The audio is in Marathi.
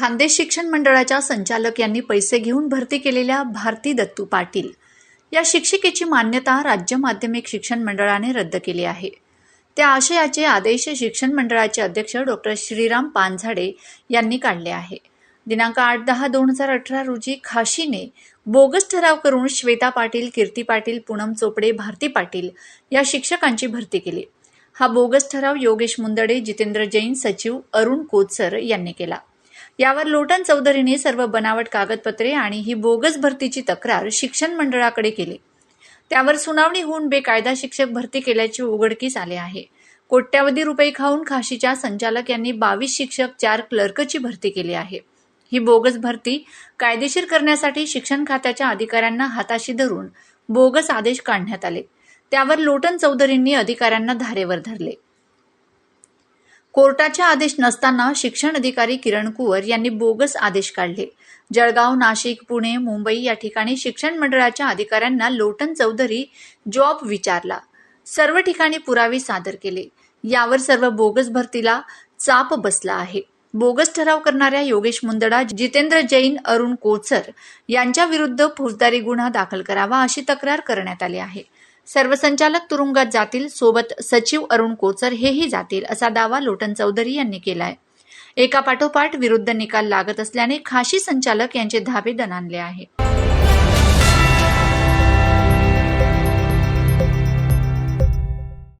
खानदेश शिक्षण मंडळाच्या संचालक यांनी पैसे घेऊन भरती केलेल्या भारती दत्तू पाटील या शिक्षिकेची मान्यता राज्य माध्यमिक शिक्षण मंडळाने रद्द केली आहे. त्या आशयाचे आदेश शिक्षण मंडळाचे अध्यक्ष डॉक्टर श्रीराम पानझाडे यांनी काढले आहे. दिनांक आठ दहा दोन हजार अठरा रोजी खाशीने बोगस ठराव करून श्वेता पाटील कीर्ती पाटील पूनम चोपडे भारती पाटील या शिक्षकांची भरती केली. हा बोगस ठराव योगेश मुंदडे जितेंद्र जैन सचिव अरुण कोचर यांनी केला. यावर लोटन चौधरीने सर्व बनावट कागदपत्रे आणि ही बोगस भरतीची तक्रार शिक्षण मंडळाकडे केली. त्यावर सुनावणी होऊन बेकायदा शिक्षक भरती केल्याचे उघडकीस आले आहे. कोट्यावधी रुपये खाऊन खाशीच्या संचालक यांनी बावीस शिक्षक चार क्लर्कची भरती केली आहे. ही बोगस भरती कायदेशीर करण्यासाठी शिक्षण खात्याच्या अधिकाऱ्यांना हाताशी धरून बोगस आदेश काढण्यात आले. त्यावर लोटन चौधरींनी अधिकाऱ्यांना धारेवर धरले. कोर्टाचे आदेश नसताना शिक्षण अधिकारी किरण कुवर यांनी बोगस आदेश काढले. जळगाव नाशिक पुणे मुंबई या ठिकाणी शिक्षण मंडळाच्या अधिकाऱ्यांना लोटन चौधरी जॉब विचारला. सर्व ठिकाणी पुरावे सादर केले. यावर सर्व बोगस भरतीला चाप बसला आहे. बोगस ठराव करणाऱ्या योगेश मुंदडा जितेंद्र जैन अरुण कोचर यांच्या विरुद्ध फौजदारी गुन्हा दाखल करावा अशी तक्रार करण्यात आली आहे. सर्व संचालक तुरुंगात जातील सोबत सचिव अरुण कोचर हेही जातील असा दावा लोटन चौधरी यांनी केलाय. एका पाठोपाठ विरुद्ध निकाल लागत असल्याने खाशी संचालक यांचे धाबे दणानले आहे.